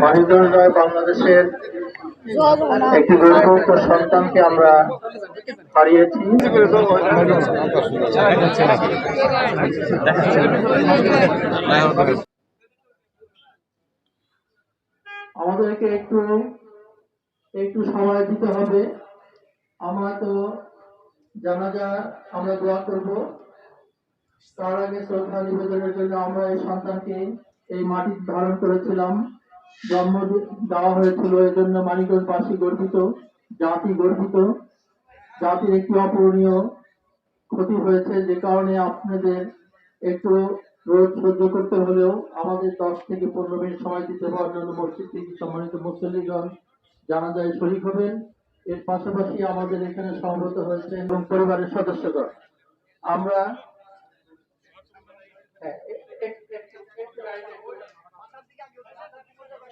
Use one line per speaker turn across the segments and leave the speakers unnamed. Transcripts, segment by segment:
মাহিদুর রায় বাংলাদেশের একটি সন্তানকে আমরা হারিয়েছি। আমাদেরকে একটু একটু সময় দিতে হবে। আমরা তো জানাজা আমরা দোয়া করব। তার আগে শ্রদ্ধা নিবেদনের জন্য আমরা এই সন্তানকে এই মাটি ধারণ করেছিলাম। জন্ম দেওয়া হয়েছিল এই জন্য মানিকগঞ্জবাসী গর্বিত, জাতি গর্বিত। জাতির একটি অপূরণীয় ক্ষতি হয়েছে যে কারণে আপনাদের একটু রোদ সহ্য করতে হলেও আমাদের দশ থেকে পনেরো মিনিট সময় দিতে হবে অন্যান্য মসজিদ থেকে সম্মানিত মুসল্লিগণ, জানা যায় শরিক হবেন। এর পাশাপাশি আমাদের এখানে সমবেত হয়েছে এবং পরিবারের সদস্যগণ। আমরা হ্যাঁ, এ- এ- এ- একটু- একটু লাইনে বলুন।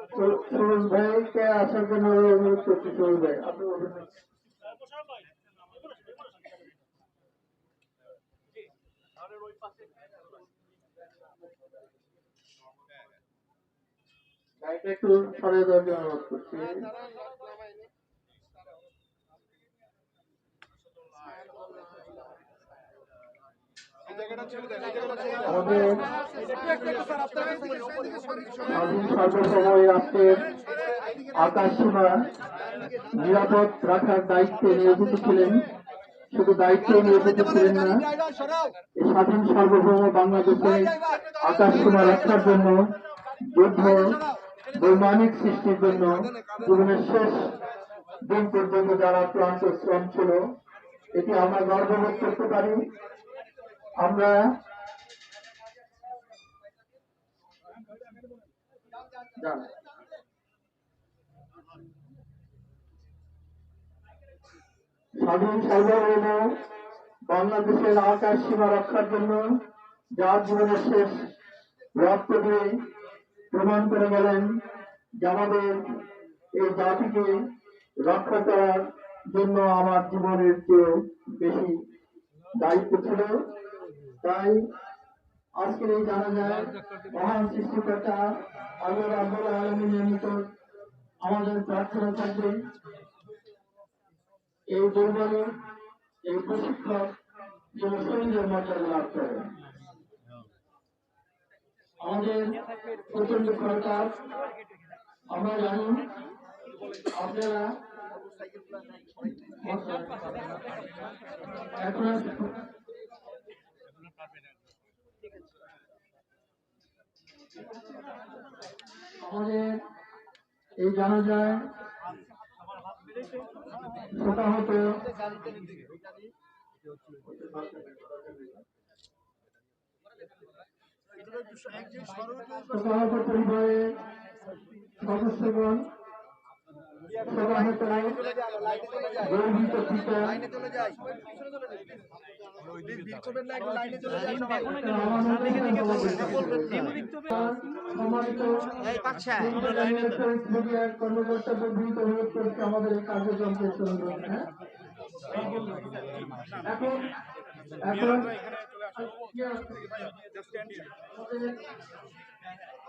সুরজ ভাইকে আসার জন্য অনুরোধ করছি সুরজ ভাই একটু সরে দেওয়ার জন্য অনুরোধ করছি। আমাদের স্বাধীন সার্বভৌম রাষ্ট্রের আকাশ সীমা নিরাপদ রাখার দায়িত্বে নিয়োজিত ছিলেন। শুধু দায়িত্বে নিয়োজিত ছিলেন না এই স্বাধীন সার্বভৌম বাংলাদেশে আকাশ সীমা রক্ষার জন্য যুদ্ধ বৈমানিক সৃষ্টির জন্য জীবনের শেষ দিন পর্যন্ত যারা ক্লান্ত শ্রম ছিল এটি আমরা গর্ববোধ করতে পারি। আমরা। স্বাধীন সার্বভৌম বাংলাদেশের আকাশ সীমা রক্ষার জন্য যার জীবনের শেষ রক্ত দিয়ে প্রমাণ করে গেলেন যে আমাদের এই জাতিকে রক্ষা করার জন্য আমার জীবনের চেয়ে বেশি দায়িত্ব ছিল তাই আজকের এই জানা যায় মহান সৃষ্টিকর্তা আল্লাহ রাব্বুল আলামিনের নিকট আমাদের প্রার্থনা থাকবে এই দুর্বলের এই প্রশিক্ষক যেন শহীদের মর্যাদা লাভ করে আমাদের প্রচণ্ড সরকার আমরা জানি আপনারা এখন আমাদের এই জানা যায় ছোটা হতো ছোটা হতো পরিবারের সদস্যগণ গর্বিত পিতা কর্মকর্তাদের বিনীত অনুরোধ করছি আমাদের এই করতে হ্যাঁ? এখন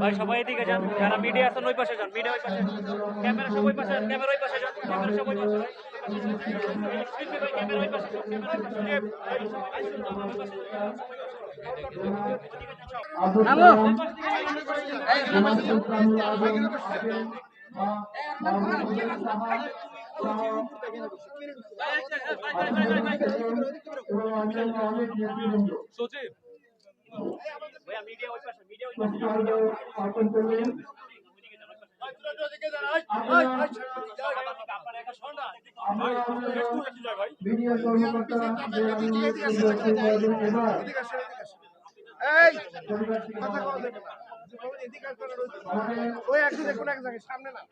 ভাই সবাই এদিকে যান। যারা মিডিয়া আছেন ওই পাশে যান। মিডিয়া ওই পাশে ক্যামেরা সব ওই পাশে ক্যামেরা ওই পাশে যান। ক্যামেরা সব ওই পাশে ক্যামেরা ওই পাশে ক্যামেরা ওই পাশে ওই
একটু দেখুন এক জায়গায় সামনে না।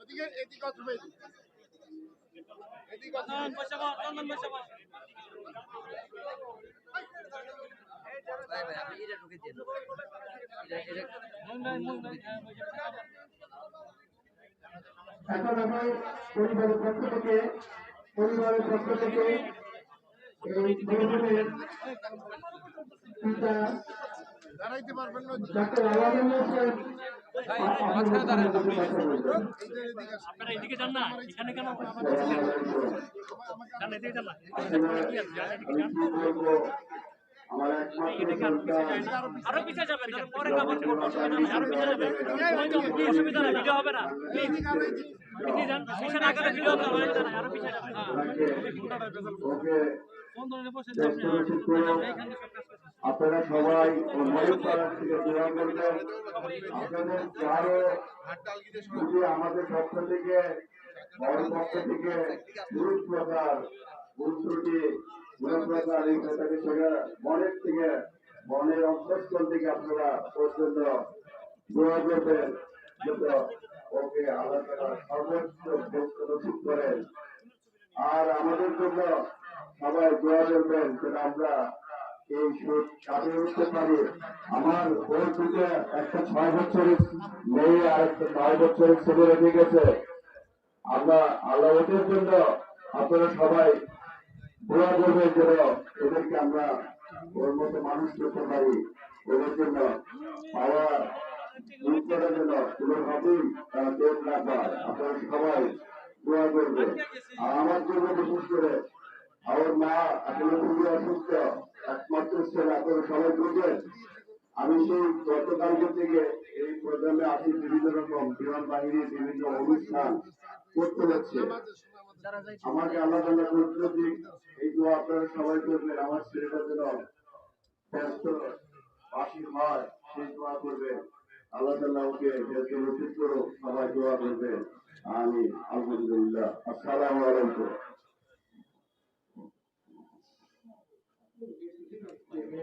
ওদিকে এদিকে অথবা এদিকে। এদিকে অথবা এদিকে।
পয়সা বল চন্দন পয়সা বল
এখন আমি পরিবারের পক্ষ থেকে পরিবারের পক্ষ থেকে পিতা
দাঁড়াইতে পারবেন না।
ডাক্তার আলাদুল
আপনারা এদিকে যান না এখানে কেন যান এদিকে যান না। আরও পিছিয়ে যাবেন কারণ পরে নেই আরও পিছিয়ে যাবেন অসুবিধা নেই ভিডিও হবে না। পিছিয়ে যান পিছিয়ে না ভিডিও হবে না অসুবিধা নাই, আরও পিছিয়ে যাবেন।
আপনারা সবাই থেকে দোয়া করবেন আপনাদের যারও যদি আমাদের পক্ষ থেকে, বড় পক্ষ থেকে প্রকার গুরুত্বটি গুরু প্রকার এই মনের থেকে, মনের অন্তঃস্থল থেকে আপনারা পর্যন্ত দোয়া করবেন ওকে আল্লাহ সর্বোচ্চ করেন। আর আমাদের জন্য সবাই দোয়া করবেন যেন আমরা এই সুখ কাটিয়ে উঠতে পারি। আমার ওর দিকে একটা ছয় বছরের মেয়ে আর একটা নয় বছরের ছেলে রেখে গেছে। আমরা আল্লাহ ওদের জন্য আপনারা সবাই দোয়া করবেন যেন এদেরকে আমরা ওর মতো মানুষ করতে পারি। ওদের জন্য পাওয়া গুরুত্বটা যেন কোনোভাবেই তারা পেট না পায়। আপনারা সবাই দোয়া করবেন। আর আমার জন্য বিশেষ করে, আমার মা আসলে খুবই অসুস্থ। একমাত্র ছেলে আপনারা সবাই বুঝেন আমি সেই গতকালকে থেকে এই প্রোগ্রামে আসি বিভিন্ন রকম বিমান বাহিনীর বিভিন্ন অনুষ্ঠান করতে হচ্ছে। আমাকে আল্লাহ তাআলা করতে দিক এই দোয়া আপনারা সবাই করবেন। আমার ছেলেটা যেন ব্যস্ত বাসি হয়, সেই দোয়া করবেন। আল্লাহ তাআলা ওকে ব্যস্ত রসিদ করো সবাই দোয়া করবেন। আমি আলহামদুলিল্লাহ। আসসালামু আলাইকুম।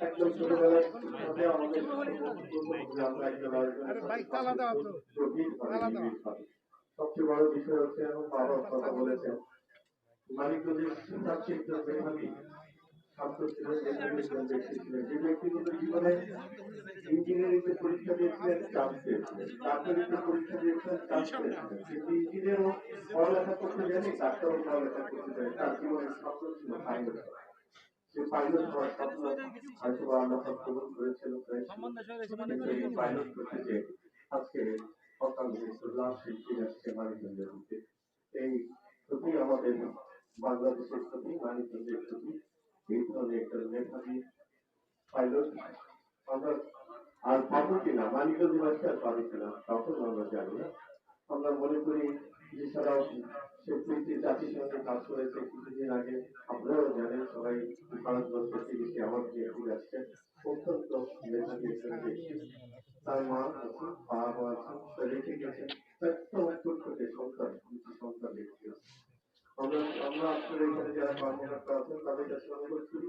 একদম ছোটবেলায় আমাদের আমরা। সবচেয়ে বড় বিষয় হচ্ছে বাবার কথা বলেছেন। মানিকগঞ্জের সুতাচ্ছি একজন মেধাবী ছাত্র ছিলেন মেধাবী একজন ব্যক্তি ছিলেন। যে ব্যক্তিগত জীবনে ইঞ্জিনিয়ারিং পরীক্ষা দিয়েছিলেন চাপ পেয়েছিলেন। ডাক্তারিতে পরীক্ষা দিয়েছিলেন চাপ পেয়েছিলেন। কিন্তু ইঞ্জিনিয়ারও পড়ালেখা করতে জানে ডাক্তারও পড়ালেখা করতে জানে তার জীবনের স্বপ্ন ছিল পাইলট হওয়া। সে পাইলট হওয়ার স্বপ্ন হয়তো বা আল্লাহ পাক কবুল করেছেন কিন্তু এই পাইলট করতে যে আজকে আসছে মানিকগঞ্জের মধ্যে এই প্রতি আমাদের বাংলাদেশের প্রতি মানিকগঞ্জের প্রতি এই ধরনের একটা মেধাবী পাইলট আমরা আর পাবো কিনা? মানিকগঞ্জ বাসী আর পাবো কিনা? তখন আমরা জানি না। আমরা মনে করি যে সারা সে প্রীতি জাতির সঙ্গে কাজ করেছে কিছুদিন আগে। আপনারাও জানেন সবাই ভারতবর্ষের তিরিশে আমার দিয়ে ঘুরে আসছেন অত্যন্ত মেধাবী একজন ব্যক্তি তার মা আছে, বাবা আছে রেখে গেছেন
আমরা আসলে এখানে যারা কর্মকর্তা আছেন, তাদের কাছে অনুরোধ করি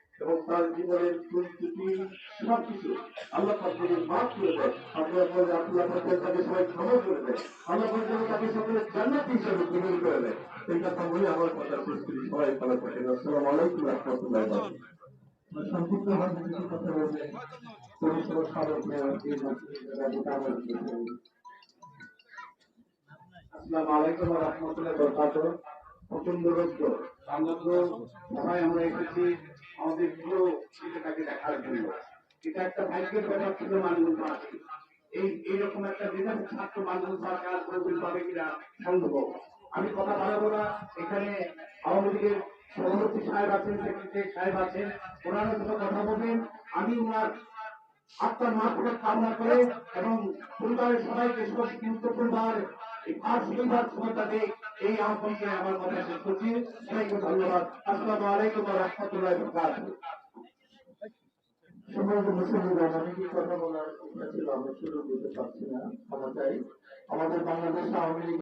এবং তার জীবনের ত্রুটি সবকিছু আল্লাহ যদি মাফ করে দেয় আল্লাহ পাক আল্লাহ যেন তাকে সবাই ক্ষমা করে দেয় আল্লাহ তাকে সকলের জান্নাত কবুল করে দেয় এই কথা বলে আমার সবাই ভালো আসসালামু আলাইকুম রহমতুল্লাহ
রাহমাতুল্লাহি প্রচণ্ড রৌদ্র সবাই আমরা এসেছি, আমাদের প্রিয় দেখার জন্য। এটা একটা ভাগ্যের ব্যাপার ছিল মানবুল পার্টি এই, এইরকম একটা দিনে ছাত্র প্রবীণ পাবে কিনা আমি কথা বাড়াবো না। এখানে আওয়ামী লীগের সভাপতি সাহেব আছেন, সেক্রেটারি সাহেব আছেন ওনারা দুটো কথা বলবেন। আমি ওনার আত্মার মাত্রা কামনা করে এবং পরিবারের সবাইকে সব গুরুত্বপূর্ণ এই পাঁচ পরিবার ক্ষমতাকে এই আহ্বানকে আমার কথা শেষ করছি সবাইকে ধন্যবাদ। আসসালামু আলাইকুম রাহমাতুল্লাহি
কি কথা বলার দিতে পারছি না আমাদের বাংলাদেশ আওয়ামী লীগ